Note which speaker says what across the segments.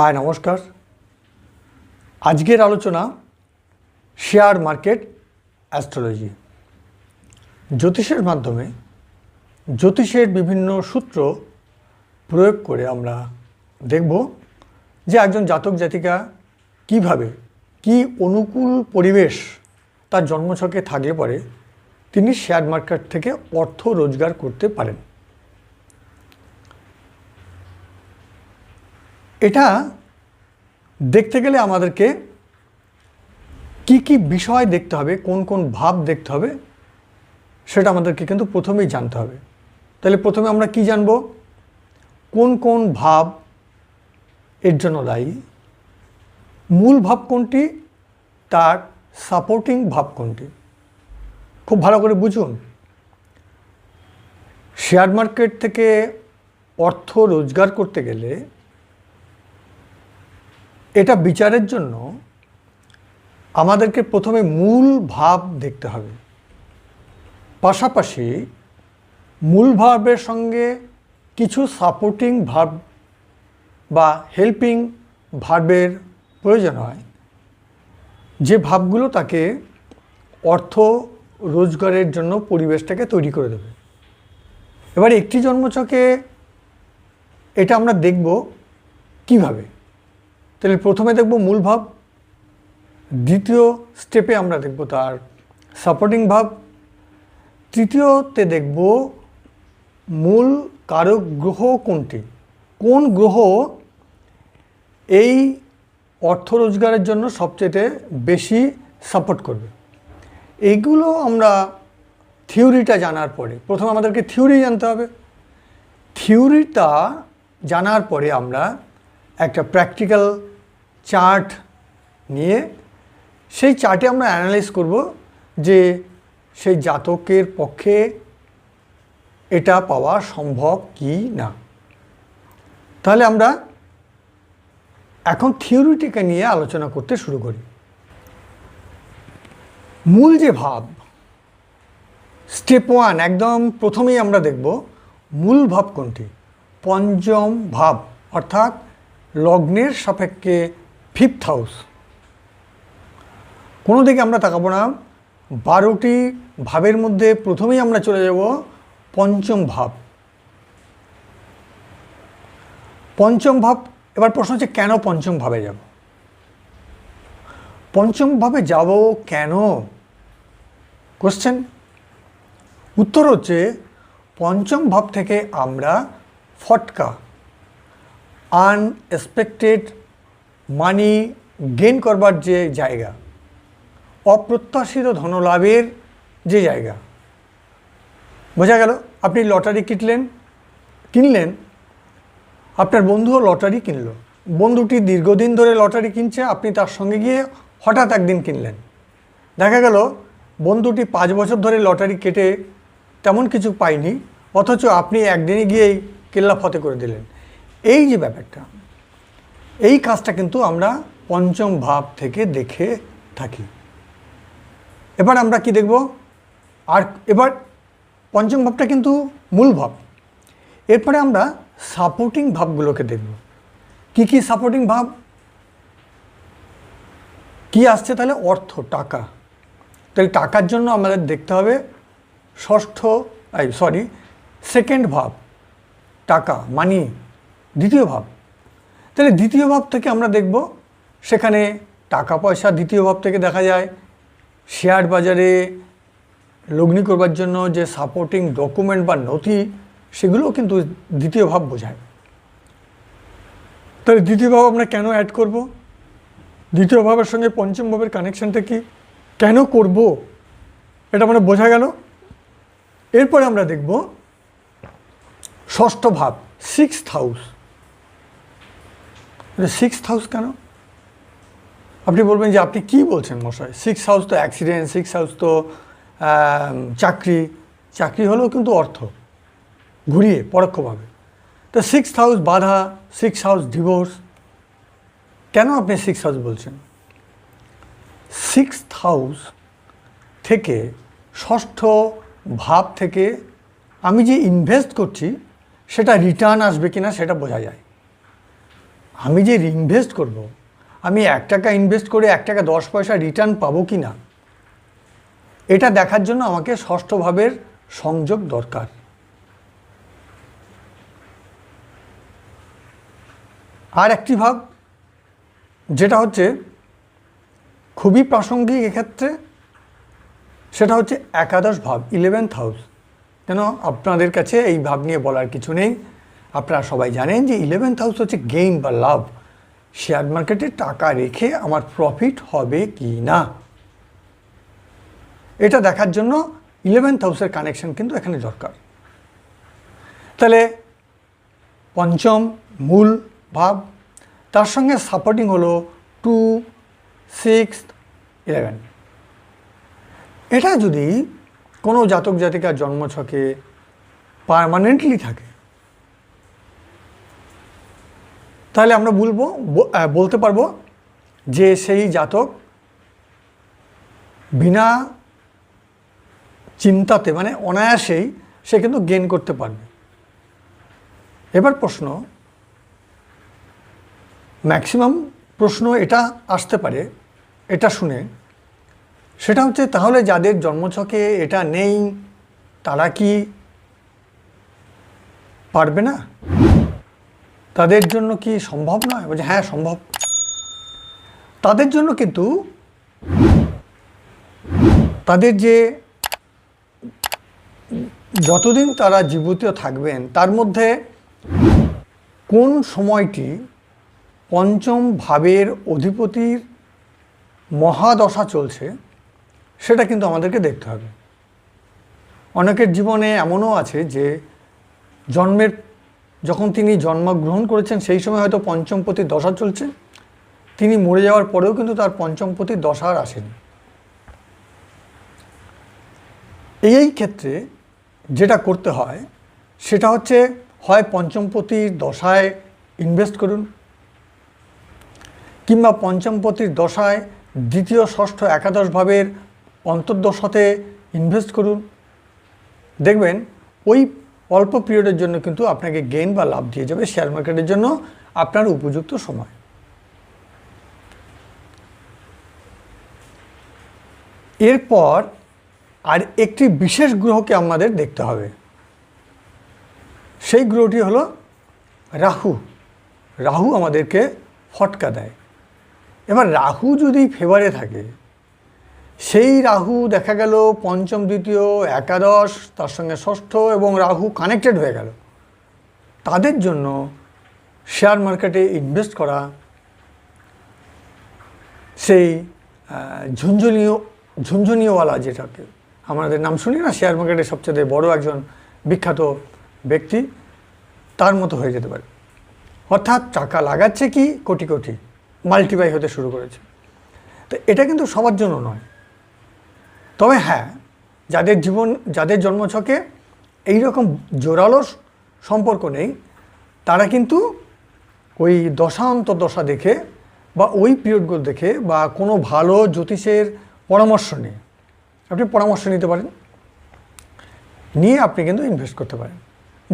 Speaker 1: High নমস্কার আজকের আলোচনা শেয়ার মার্কেট অ্যাস্ট্রোলজি জ্যোতিষের মাধ্যমে জ্যোতিষের বিভিন্ন সূত্র প্রয়োগ করে আমরা দেখব যে একজন জাতক জাতিকা কিভাবে কি অনুকূল পরিবেশ তার জন্মছকে থাকলে পরে তিনি শেয়ার মার্কেট থেকে অর্থ রোজগার করতে পারেন এটা দেখতে গেলে আমাদেরকে কি কি বিষয় দেখতে হবে কোন কোন ভাব দেখতে হবে সেটা আমাদেরকে কিন্তু প্রথমেই জানতে হবে তাহলে প্রথমে আমরা কি জানব কোন কোন ভাব এর জন্য দায়ী মূল ভাব কোনটি তার সাপোর্টিং ভাব কোনটি খুব ভালো করে বুঝুন শেয়ার মার্কেট থেকে অর্থ রোজগার করতে গেলে এটা বিচারের জন্য আমাদেরকে প্রথমে মূল ভাব দেখতে হবে পাশাপাশি মূল ভাবের সঙ্গে কিছু সাপোর্টিং ভাব বা হেল্পিং ভাবের প্রয়োজন হয় যে ভাবগুলো তাকে অর্থ রোজগারের জন্য পরিবেশটাকে তৈরি করে দেবে এবার একটি জন্মচকে এটা আমরা দেখব কিভাবে তাহলে প্রথমে দেখব মূল ভাব দ্বিতীয় স্টেপে আমরা দেখব তার সাপোর্টিং ভাব তৃতীয়তে দেখব মূল কারক গ্রহ কোনটি কোন গ্রহ এই অর্থ রোজগারের জন্য সবচেয়ে বেশি সাপোর্ট করবে এইগুলো আমরা থিওরিটা জানার পরে প্রথমে আমাদেরকে থিওরি জানতে হবে থিওরিটা জানার পরে আমরা একটা প্র্যাকটিক্যাল চার্ট নিয়ে সেই চার্টে আমরা অ্যানালাইজ করব যে সেই জাতকের পক্ষে এটা পাওয়া সম্ভব কি না তাহলে আমরা এখন থিওরিটিকে নিয়ে আলোচনা করতে শুরু করি মূল যে ভাব স্টেপ ওয়ান একদম প্রথমেই আমরা দেখব মূল ভাব কোনটি পঞ্চম ভাব অর্থাৎ লগ্নের সাপেক্ষে ফিফথ হাউস কোনো দিকে আমরা তাকাবো না বারোটি ভাবের মধ্যে প্রথমেই আমরা চলে যাব পঞ্চম ভাব পঞ্চম ভাব এবার প্রশ্ন হচ্ছে কেন পঞ্চম ভাবে যাব পঞ্চম ভাবে যাব কেন কোশ্চেন উত্তর হচ্ছে পঞ্চম ভাব থেকে আমরা ফটকা আনএক্সপেক্টেড মানি গেন করবার যে জায়গা অপ্রত্যাশিত ধনলাভের যে জায়গা বোঝা গেল আপনি লটারি কিনলেন কিনলেন আপনার বন্ধুও লটারি কিনল বন্ধুটি দীর্ঘদিন ধরে লটারি কিনছে আপনি তার সঙ্গে গিয়ে হঠাৎ একদিন কিনলেন দেখা গেল বন্ধুটি পাঁচ বছর ধরে লটারি কেটে তেমন কিছু পায়নি অথচ আপনি একদিনে গিয়েই কেল্লা ফতে করে দিলেন এই যে ব্যাপারটা এই কাজটা কিন্তু আমরা পঞ্চম ভাব থেকে দেখে থাকি এবার আমরা কি দেখব আর এবার পঞ্চম ভাবটা কিন্তু মূল ভাব এরপরে আমরা সাপোর্টিং ভাবগুলোকে দেখব কি কি সাপোর্টিং ভাব কি আসছে তাহলে অর্থ টাকা তাই টাকার জন্য আমাদের দেখতে হবে ষষ্ঠ সরি সেকেন্ড ভাব টাকা মানি দ্বিতীয় ভাব তাহলে দ্বিতীয় ভাব থেকে আমরা দেখব সেখানে টাকা পয়সা দ্বিতীয় ভাব থেকে দেখা যায় শেয়ার বাজারে লগ্নি করবার জন্য যে সাপোর্টিং ডকুমেন্ট বা নথি সেগুলোও কিন্তু দ্বিতীয় ভাব বোঝায় তাহলে দ্বিতীয় ভাব আমরা কেন অ্যাড করব দ্বিতীয় ভাবের সঙ্গে পঞ্চম ভাবের কানেকশানটা কি কেন করব এটা মানে বোঝা গেল এরপরে আমরা দেখব ষষ্ঠ ভাব সিক্সথ হাউস সিক্স হাউস কেন আপনি বলবেন যে আপনি কি বলছেন মশাই সিক্স হাউস তো অ্যাক্সিডেন্ট সিক্স হাউস তো চাকরি চাকরি হলেও কিন্তু অর্থ ঘুরিয়ে পরোক্ষভাবে তো সিক্স হাউস বাধা সিক্স হাউস ডিভোর্স কেন আপনি সিক্স হাউস বলছেন সিক্স হাউস থেকে ষষ্ঠ ভাব থেকে আমি যে ইনভেস্ট করছি সেটা রিটার্ন আসবে কিনা সেটা বোঝা যায় আমি যে ইনভেস্ট করব। আমি এক টাকা ইনভেস্ট করে এক টাকা দশ পয়সা রিটার্ন পাবো কি না এটা দেখার জন্য আমাকে ষষ্ঠ ভাবের সংযোগ দরকার আর একটি ভাব যেটা হচ্ছে খুবই প্রাসঙ্গিক এক্ষেত্রে সেটা হচ্ছে একাদশ ভাব ইলেভেন্থ হাউস কেন আপনাদের কাছে এই ভাব নিয়ে বলার কিছু নেই আপনারা সবাই জানেন যে ইলেভেন্থ হাউস হচ্ছে গেইন বা লাভ শেয়ার মার্কেটে টাকা রেখে আমার প্রফিট হবে কি না এটা দেখার জন্য ইলেভেন্থ হাউসের কানেকশন কিন্তু এখানে দরকার তাহলে পঞ্চম মূল ভাব তার সঙ্গে সাপোর্টিং হলো টু সিক্স ইলেভেন এটা যদি কোনো জাতক জাতিকার জন্মছকে পারমানেন্টলি থাকে তাহলে আমরা বলবো বলতে পারবো যে সেই জাতক বিনা চিন্তাতে মানে অনায়াসেই সে কিন্তু গেন করতে পারবে এবার প্রশ্ন ম্যাক্সিমাম প্রশ্ন এটা আসতে পারে এটা শুনে সেটা হচ্ছে তাহলে যাদের জন্মছকে এটা নেই তারা কি পারবে না তাদের জন্য কি সম্ভব নয় বলছে হ্যাঁ সম্ভব তাদের জন্য কিন্তু তাদের যে যতদিন তারা জীবিত থাকবেন তার মধ্যে কোন সময়টি পঞ্চম ভাবের অধিপতির মহাদশা চলছে সেটা কিন্তু আমাদেরকে দেখতে হবে অনেকের জীবনে এমনও আছে যে জন্মের যখন তিনি জন্মগ্রহণ করেছেন সেই সময় হয়তো পঞ্চমপতির দশা চলছে তিনি মরে যাওয়ার পরেও কিন্তু তার পঞ্চমপতির দশা আর আসেনি এই ক্ষেত্রে যেটা করতে হয় সেটা হচ্ছে হয় পঞ্চমপতির দশায় ইনভেস্ট করুন কিংবা পঞ্চমপতির দশায় দ্বিতীয় ষষ্ঠ একাদশ ভাবের অন্তর্দশাতে ইনভেস্ট করুন দেখবেন ওই অল্প পিরিয়ডের জন্য কিন্তু আপনাকে গেইন বা লাভ দিয়ে যাবে শেয়ার মার্কেটের জন্য আপনার উপযুক্ত সময় এরপর আর একটি বিশেষ গ্রহকে আমাদের দেখতে হবে সেই গ্রহটি হলো রাহু রাহু আমাদেরকে ফটকা দেয় এবার রাহু যদি ফেভারে থাকে সেই রাহু দেখা গেল পঞ্চম দ্বিতীয় একাদশ তার সঙ্গে ষষ্ঠ এবং রাহু কানেক্টেড হয়ে গেল তাদের জন্য শেয়ার মার্কেটে ইনভেস্ট করা সেই ঝুঞ্ঝুনিও ঝুনঝুনিওয়ালা যেটাকে আমাদের নাম শুনি না শেয়ার মার্কেটে সবচেয়ে বড় একজন বিখ্যাত ব্যক্তি তার মতো হয়ে যেতে পারে অর্থাৎ টাকা লাগাচ্ছে কি কোটি কোটি মাল্টিবাই হতে শুরু করেছে তো এটা কিন্তু সবার জন্য নয় তবে হ্যাঁ যাদের জীবন যাদের জন্মছকে এই রকম জোরালো সম্পর্ক নেই তারা কিন্তু ওই দশা দেখে বা ওই পিরিয়ডগুলো দেখে বা কোনো ভালো জ্যোতিষের পরামর্শ নিয়ে আপনি পরামর্শ নিতে পারেন নিয়ে আপনি কিন্তু ইনভেস্ট করতে পারেন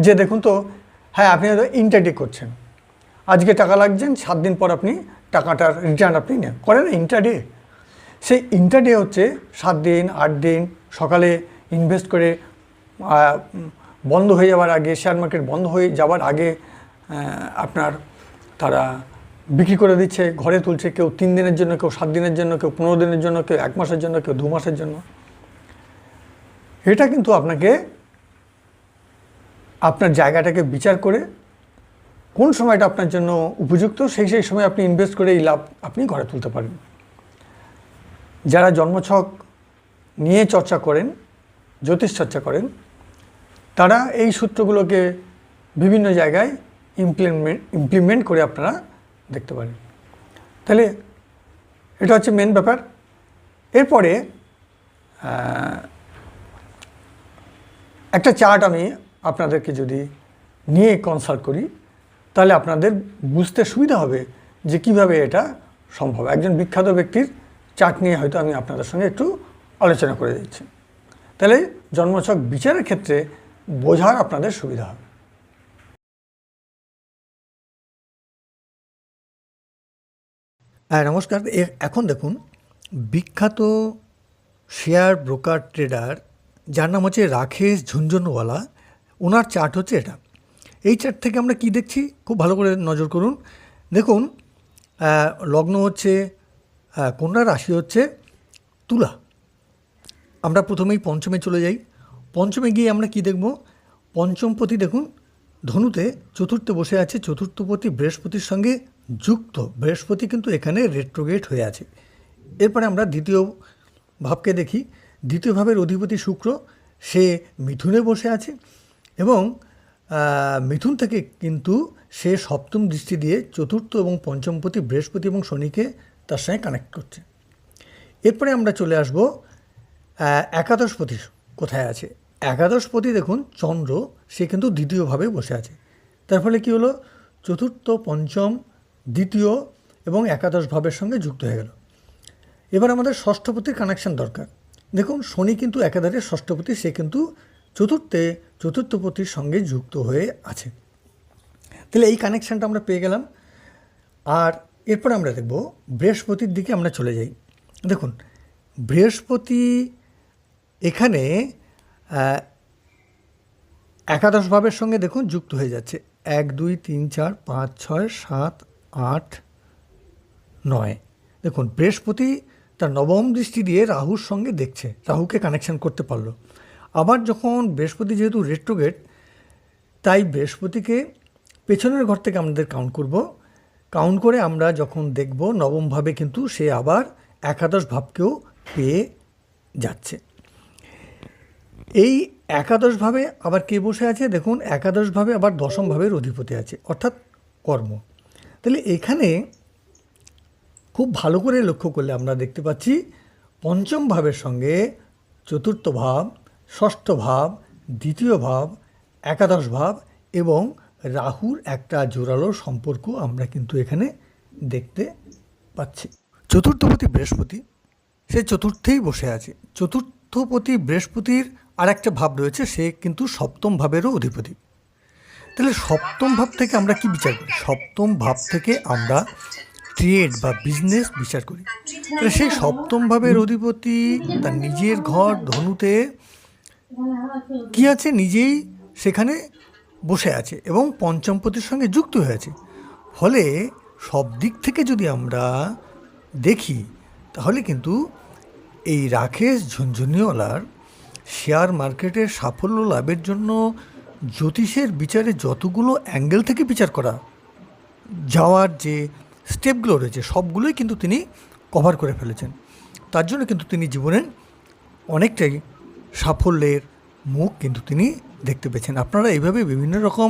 Speaker 1: যে দেখুন তো হ্যাঁ আপনি হয়তো ইন্টারডে করছেন আজকে টাকা লাগছেন সাত দিন পর আপনি টাকাটার রিটার্ন আপনি নেন করেন ইন্টারডে সেই ইন্টারডে হচ্ছে সাত দিন আট দিন সকালে ইনভেস্ট করে বন্ধ হয়ে যাওয়ার আগে শেয়ার মার্কেট বন্ধ হয়ে যাওয়ার আগে আপনার তারা বিক্রি করে দিচ্ছে ঘরে তুলছে কেউ তিন দিনের জন্য কেউ সাত দিনের জন্য কেউ পনেরো দিনের জন্য কেউ এক মাসের জন্য কেউ দু মাসের জন্য এটা কিন্তু আপনাকে আপনার জায়গাটাকে বিচার করে কোন সময়টা আপনার জন্য উপযুক্ত সেই সেই সময় আপনি ইনভেস্ট করে এই লাভ আপনি ঘরে তুলতে পারেন যারা জন্মছক নিয়ে চর্চা করেন জ্যোতিষ চর্চা করেন তারা এই সূত্রগুলোকে বিভিন্ন জায়গায় ইমপ্লিমেন্ট ইমপ্লিমেন্ট করে আপনারা দেখতে পারেন তাহলে এটা হচ্ছে মেন ব্যাপার এরপরে একটা চার্ট আমি আপনাদেরকে যদি নিয়ে কনসাল্ট করি তাহলে আপনাদের বুঝতে সুবিধা হবে যে কিভাবে এটা সম্ভব একজন বিখ্যাত ব্যক্তির চার্ট নিয়ে হয়তো আমি আপনাদের সঙ্গে একটু আলোচনা করে দিচ্ছি তাহলে জন্মছক বিচারের ক্ষেত্রে বোঝার আপনাদের সুবিধা হবে হ্যাঁ নমস্কার এখন দেখুন বিখ্যাত শেয়ার ব্রোকার ট্রেডার যার নাম হচ্ছে রাকেশ ঝুনঝুনওয়ালা ওনার চার্ট হচ্ছে এটা এই চার্ট থেকে আমরা কি দেখছি খুব ভালো করে নজর করুন দেখুন লগ্ন হচ্ছে হ্যাঁ, কন্যা রাশি হচ্ছে তুলা আমরা প্রথমেই পঞ্চমে চলে যাই পঞ্চমে গিয়ে আমরা কি দেখব পঞ্চমপতি দেখুন ধনুতে চতুর্থে বসে আছে চতুর্থপতি বৃহস্পতির সঙ্গে যুক্ত বৃহস্পতি কিন্তু এখানে রেট্রোগেট হয়ে আছে এরপরে আমরা দ্বিতীয় ভাবকে দেখি দ্বিতীয় ভাবের অধিপতি শুক্র সে মিথুনে বসে আছে এবং মিথুন থেকে কিন্তু সে সপ্তম দৃষ্টি দিয়ে চতুর্থ এবং পঞ্চমপতি বৃহস্পতি এবং শনিকে তার সঙ্গে কানেক্ট করছে এরপরে আমরা চলে আসব একাদশপতি কোথায় আছে একাদশপতি দেখুন চন্দ্র সে কিন্তু দ্বিতীয়ভাবে বসে আছে তার ফলে কী হলো চতুর্থ পঞ্চম দ্বিতীয় এবং একাদশ ভাবের সঙ্গে যুক্ত হয়ে গেল এবার আমাদের ষষ্ঠপতির কানেকশন দরকার দেখুন শনি কিন্তু একাধারে ষষ্ঠপতি সে কিন্তু চতুর্থে চতুর্থপতির সঙ্গে যুক্ত হয়ে আছে তাহলে এই কানেকশানটা আমরা পেয়ে গেলাম আর এরপর আমরা দেখব বৃহস্পতির দিকে আমরা চলে যাই দেখুন বৃহস্পতি এখানে একাদশ ভাবের সঙ্গে দেখুন যুক্ত হয়ে যাচ্ছে এক দুই তিন চার পাঁচ ছয় সাত আট নয় দেখুন বৃহস্পতি তার নবম দৃষ্টি দিয়ে রাহুর সঙ্গে দেখছে রাহুকে কানেকশন করতে পারলো আবার যখন বৃহস্পতি যেহেতু রেট্রোগেট তাই বৃহস্পতিকে পেছনের ঘর থেকে আমাদের কাউন্ট করব কাউন্ট করে আমরা যখন দেখব নবমভাবে কিন্তু সে আবার একাদশ ভাবকেও পেয়ে যাচ্ছে এই একাদশভাবে আবার কে বসে আছে দেখুন একাদশভাবে আবার দশম ভাবের অধিপতি আছে অর্থাৎ কর্ম তাহলে এখানে খুব ভালো করে লক্ষ্য করলে আমরা দেখতে পাচ্ছি পঞ্চম ভাবের সঙ্গে চতুর্থ ভাব ষষ্ঠ ভাব দ্বিতীয় ভাব একাদশ ভাব এবং রাহুর একটা জোরালো সম্পর্ক আমরা কিন্তু এখানে দেখতে পাচ্ছি চতুর্থপতি বৃহস্পতি সে চতুর্থেই বসে আছে চতুর্থপতি বৃহস্পতির আর একটা ভাব রয়েছে সে কিন্তু সপ্তম ভাবেরও অধিপতি তাহলে সপ্তম ভাব থেকে আমরা কি বিচার করি সপ্তম ভাব থেকে আমরা ট্রেড বা বিজনেস বিচার করি তাহলে সেই সপ্তম ভাবের অধিপতি তার নিজের ঘর ধনুতে কি আছে নিজেই সেখানে বসে আছে এবং পঞ্চমপতির সঙ্গে যুক্ত হয়েছে ফলে সব দিক থেকে যদি আমরা দেখি তাহলে কিন্তু এই রাকেশ ঝুনঝুনিওয়ালার শেয়ার মার্কেটের সাফল্য লাভের জন্য জ্যোতিষের বিচারে যতগুলো অ্যাঙ্গেল থেকে বিচার করা যাওয়ার যে স্টেপগুলো রয়েছে সবগুলোই কিন্তু তিনি কভার করে ফেলেছেন তার জন্য কিন্তু তিনি জীবনের অনেকটাই সাফল্যের মুখ কিন্তু তিনি দেখতে পেয়েছেন আপনারা এইভাবে বিভিন্ন রকম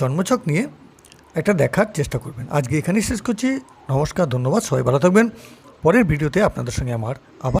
Speaker 1: জন্মছক নিয়ে একটা দেখার চেষ্টা করবেন আজকে এখানেই শেষ করছি নমস্কার ধন্যবাদ সবাই ভালো থাকবেন পরের ভিডিওতে আপনাদের সঙ্গে আমার আবার